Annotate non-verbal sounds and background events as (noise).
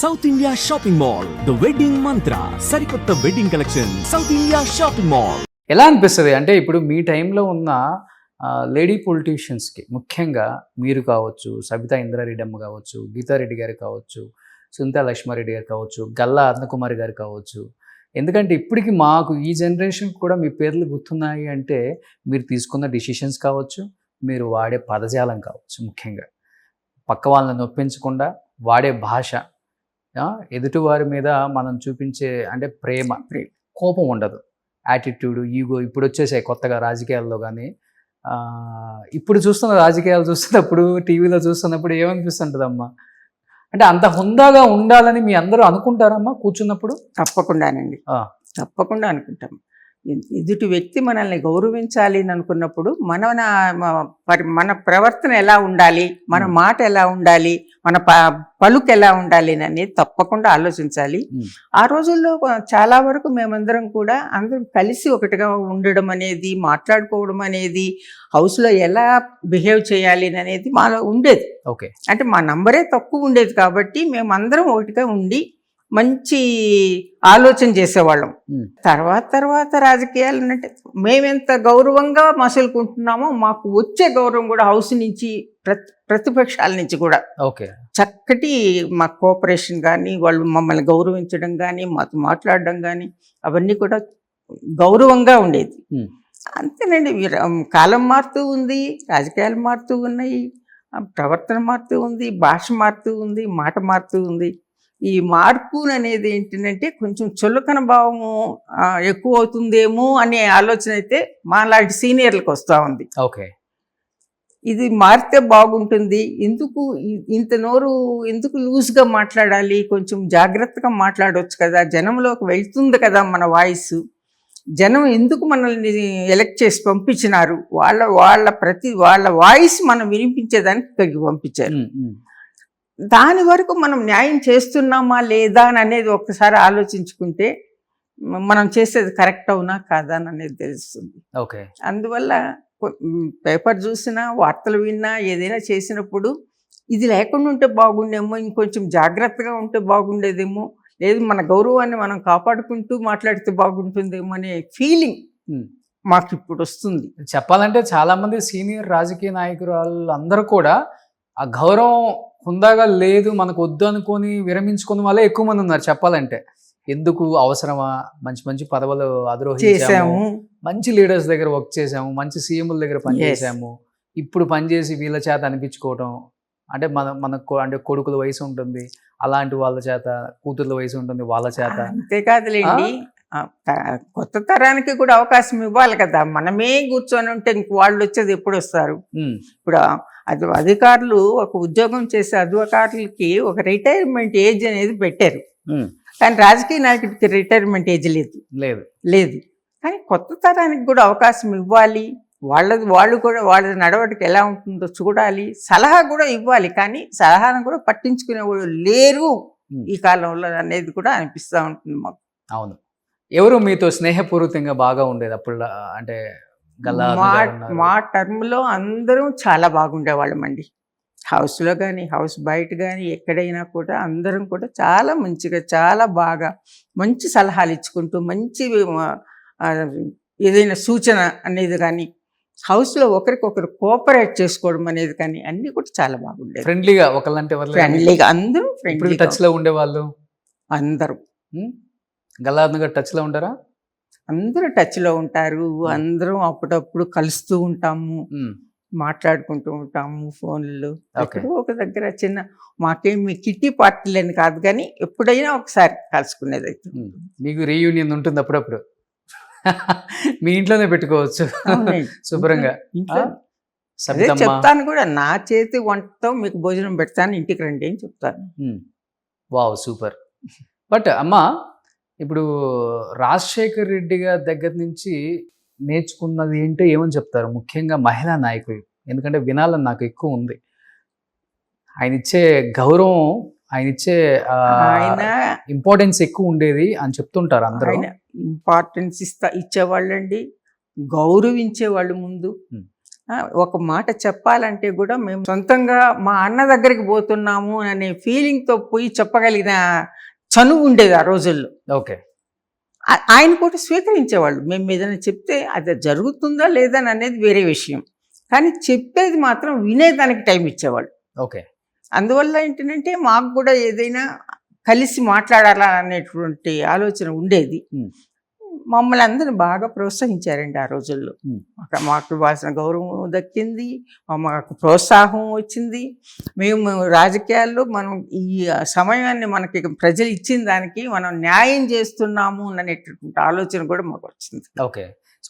South India shopping mall the wedding Mantra సరికొత్త wedding collection South India shopping mall ఎలా అనిపిస్తుంది? అంటే ఇప్పుడు మీ టైంలో ఉన్న లేడీ పొలిటీషియన్స్కి ముఖ్యంగా మీరు కావచ్చు సబితా ఇంద్రారెడ్డి అమ్మ కావచ్చు గీతారెడ్డి గారు కావచ్చు సునీతా లక్ష్మారెడ్డి గారు కావచ్చు గల్లా అన్నకుమారి గారు కావచ్చు. ఎందుకంటే ఇప్పటికి మాకు ఈ జనరేషన్ కూడా మీ పేర్లు గుర్తున్నాయి అంటే మీరు తీసుకున్న డిసిషన్స్ కావచ్చు మీరు వాడే పదజాలం కావచ్చు ముఖ్యంగా. పక్క వాళ్ళని నొప్పించకుండా వాడే భాష ఎదుటివారి మీద మనం చూపించే అంటే ప్రేమ కోపం ఉండదు. యాటిట్యూడ్ ఈగో ఇప్పుడు వచ్చేసాయి కొత్తగా రాజకీయాల్లో కానీ. ఇప్పుడు చూస్తున్న రాజకీయాలు చూస్తున్నప్పుడు టీవీలో చూస్తున్నప్పుడు ఏమనిపిస్తుంటుందమ్మా? అంటే అంత హుందాగా ఉండాలని మీ అందరూ అనుకుంటారమ్మా కూర్చున్నప్పుడు? తప్పకుండానండి. తప్పకుండా అనుకుంటాం. ఎదుటి వ్యక్తి మనల్ని గౌరవించాలి అని అనుకున్నప్పుడు మన మన ప్రవర్తన ఎలా ఉండాలి? మన. మాట ఎలా ఉండాలి? మన ప పలుకు ఎలా ఉండాలి అనేది తప్పకుండా ఆలోచించాలి. ఆ రోజుల్లో చాలా వరకు మేమందరం కూడా అందరం కలిసి ఒకటిగా ఉండడం అనేది మాట్లాడుకోవడం అనేది హౌస్లో ఎలా బిహేవ్ చేయాలి అనేది మాలో ఉండేది. ఓకే. అంటే మా నంబరే తక్కువ ఉండేది కాబట్టి మేమందరం ఒకటిగా ఉండి మంచి ఆలోచన చేసేవాళ్ళం. తర్వాత తర్వాత రాజకీయాలు అంటే మేమెంత గౌరవంగా మసులుకుంటున్నామో మాకు వచ్చే గౌరవం కూడా హౌస్ నుంచి ప్రతి ప్రతిపక్షాల నుంచి కూడా. ఓకే. చక్కటి మా కోఆపరేషన్ కానీ వాళ్ళు మమ్మల్ని గౌరవించడం కానీ మాతో మాట్లాడడం కానీ అవన్నీ కూడా గౌరవంగా ఉండేది. అంతేనండి కాలం మారుతూ ఉంది రాజకీయాలు మారుతూ ఉన్నాయి ప్రవర్తన మారుతూ ఉంది భాష మారుతూ ఉంది మాట మారుతూ ఉంది. ఈ మార్పు అనేది ఏంటంటే కొంచెం చులకన భావము ఎక్కువ అవుతుందేమో అనే ఆలోచన అయితే మాలాంటి సీనియర్లకు వస్తూ ఉంది. ఓకే. ఇది మారితే బాగుంటుంది. ఎందుకు ఇంత నోరు ఎందుకు లూజ్గా మాట్లాడాలి? కొంచెం జాగ్రత్తగా మాట్లాడవచ్చు కదా. జనంలోకి వెళ్తుంది కదా మన వాయిస్. జనం ఎందుకు మనల్ని ఎలక్ట్ చేసి పంపించినారు? వాళ్ళ వాళ్ళ ప్రతి వాళ్ళ వాయిస్ మనం వినిపించేదానికి ఇక్కడికి పంపించారు. దాని వరకు మనం న్యాయం చేస్తున్నామా లేదా అని అనేది ఒక్కసారి ఆలోచించుకుంటే మనం చేసేది కరెక్ట్ అవునా కాదా అని అనేది తెలుస్తుంది. ఓకే. అందువల్ల పేపర్ చూసినా వార్తలు విన్నా ఏదైనా చేసినప్పుడు ఇది లేకుండా ఉంటే బాగుండేమో ఇంకొంచెం జాగ్రత్తగా ఉంటే బాగుండేదేమో లేదు మన గౌరవాన్ని మనం కాపాడుకుంటూ మాట్లాడితే బాగుంటుందేమో అనే ఫీలింగ్. మాకు ఇప్పుడు వస్తుంది. చెప్పాలంటే చాలా మంది సీనియర్ రాజకీయ నాయకురాలు అందరూ కూడా ఆ గౌరవం హుందాగా లేదు మనకు వద్దు అనుకొని విరమించుకున్న వాళ్ళే ఎక్కువ మంది ఉన్నారు చెప్పాలంటే. ఎందుకు అవసరమా? మంచి మంచి పదవులు అధిరోహించాము. మంచి లీడర్స్ దగ్గర వర్క్ చేసాము మంచి సీఎంల దగ్గర పనిచేసాము ఇప్పుడు పనిచేసి వీళ్ళ చేత అనిపించుకోవటం అంటే మన మనకు అంటే కొడుకుల వయసు ఉంటుంది. అలాంటి వాళ్ళ చేత కూతుర్ల వయసు ఉంటుంది వాళ్ళ చేత. అంతేకాదులేండి కొత్త తరానికి కూడా అవకాశం ఇవ్వాలి కదా. మనమే కూర్చొని ఉంటే ఇంక వాళ్ళు వచ్చేది ఎప్పుడు వస్తారు? ఇప్పుడు అది అధికారులు ఒక ఉద్యోగం చేసే అధికారులకి ఒక రిటైర్మెంట్ ఏజ్ అనేది పెట్టారు. కానీ రాజకీయ నాయకుడికి రిటైర్మెంట్ ఏజ్ లేదు. లేదు. లేదు. కానీ కొత్త తరానికి కూడా అవకాశం ఇవ్వాలి. వాళ్ళది వాళ్ళు కూడా వాళ్ళ నడవడికి ఎలా ఉంటుందో చూడాలి. సలహా కూడా ఇవ్వాలి. కానీ సలహాను కూడా పట్టించుకునే వాళ్ళు లేరు ఈ కాలంలో అనేది కూడా అనిపిస్తూ ఉంటుంది మాకు. అవును. ఎవరు మీతో స్నేహపూర్వకంగా బాగా ఉండేది అప్పుడు అంటే మా. మా టర్మ్లో అందరం చాలా బాగుండేవాళ్ళం అండి. హౌస్లో కానీ హౌస్ బయట కానీ ఎక్కడైనా కూడా అందరం కూడా చాలా మంచిగా చాలా బాగా మంచి సలహాలు ఇచ్చుకుంటూ మంచి ఏదైనా సూచన అనేది కానీ హౌస్లో ఒకరికొకరు కోఆపరేట్ చేసుకోవడం అనేది కానీ అన్నీ కూడా చాలా బాగుండేది ఫ్రెండ్లీగా ఒకళ్ళంటే? ఫ్రెండ్లీగా అందరూ ఫ్రెండ్లీ టచ్లో ఉండేవాళ్ళు? అందరూ. గల్లాద్ గారు టచ్లో ఉంటారా అందరూ టచ్లో ఉంటారు. అందరం అప్పుడప్పుడు కలుస్తూ ఉంటాము. మాట్లాడుకుంటూ ఉంటాము ఫోన్లు. ఎప్పుడో ఒక దగ్గర చిన్న మాకేమి కిట్టి పార్టీలని కాదు కానీ ఎప్పుడైనా ఒకసారి కలుసుకునేది అయితే. మీకు రీయూనియన్ ఉంటుంది అప్పుడప్పుడు. (laughs) మీ ఇంట్లోనే పెట్టుకోవచ్చు. (laughs) శుభ్రంగా? అదే చెప్తాను కూడా నా చేతి వంటతో మీకు భోజనం పెడతాను ఇంటికి రండి అని చెప్తాను. Wow super. బట్ అమ్మ ఇప్పుడు రాజశేఖర్ రెడ్డి గారి దగ్గర నుంచి నేర్చుకున్నది ఏంటో ఏమని చెప్తారు? ముఖ్యంగా మహిళా నాయకులు. ఎందుకంటే వినాలని నాకు ఎక్కువ ఉంది. ఆయన ఇచ్చే గౌరవం ఆయన ఇచ్చే ఆయన ఇంపార్టెన్స్ ఎక్కువ ఉండేది అని చెప్తుంటారు అందరూ. ఆయన ఇంపార్టెన్స్ ఇస్తా ఇచ్చేవాళ్ళండి. గౌరవించేవాళ్ళు ముందు. ఒక మాట చెప్పాలంటే కూడా మేము సొంతంగా మా అన్న దగ్గరికి పోతున్నాము అనే ఫీలింగ్తో పోయి చెప్పగలిగిన చనువు ఉండేది ఆ రోజుల్లో. ఓకే. ఆయన కూడా స్వీకరించేవాళ్ళు. మేము ఏదైనా చెప్తే అది జరుగుతుందా లేదని అనేది వేరే విషయం. కానీ చెప్పేది మాత్రం వినేదానికి టైం ఇచ్చేవాళ్ళు. ఓకే. అందువల్ల ఏంటంటే మాకు కూడా ఏదైనా కలిసి మాట్లాడాలా అనేటువంటి ఆలోచన ఉండేది. మమ్మల్ని అందరూ బాగా ప్రోత్సహించారండి ఆ రోజుల్లో. మాకు- మాకు ఇవ్వాల్సిన గౌరవం దక్కింది మాకు ప్రోత్సాహం వచ్చింది. మేము రాజకీయాల్లో మనం ఈ సమయాన్ని మనకి ప్రజలు ఇచ్చిన దానికి మనం న్యాయం చేస్తున్నాము అనేటటువంటి ఆలోచన కూడా మాకు వచ్చింది. ఓకే.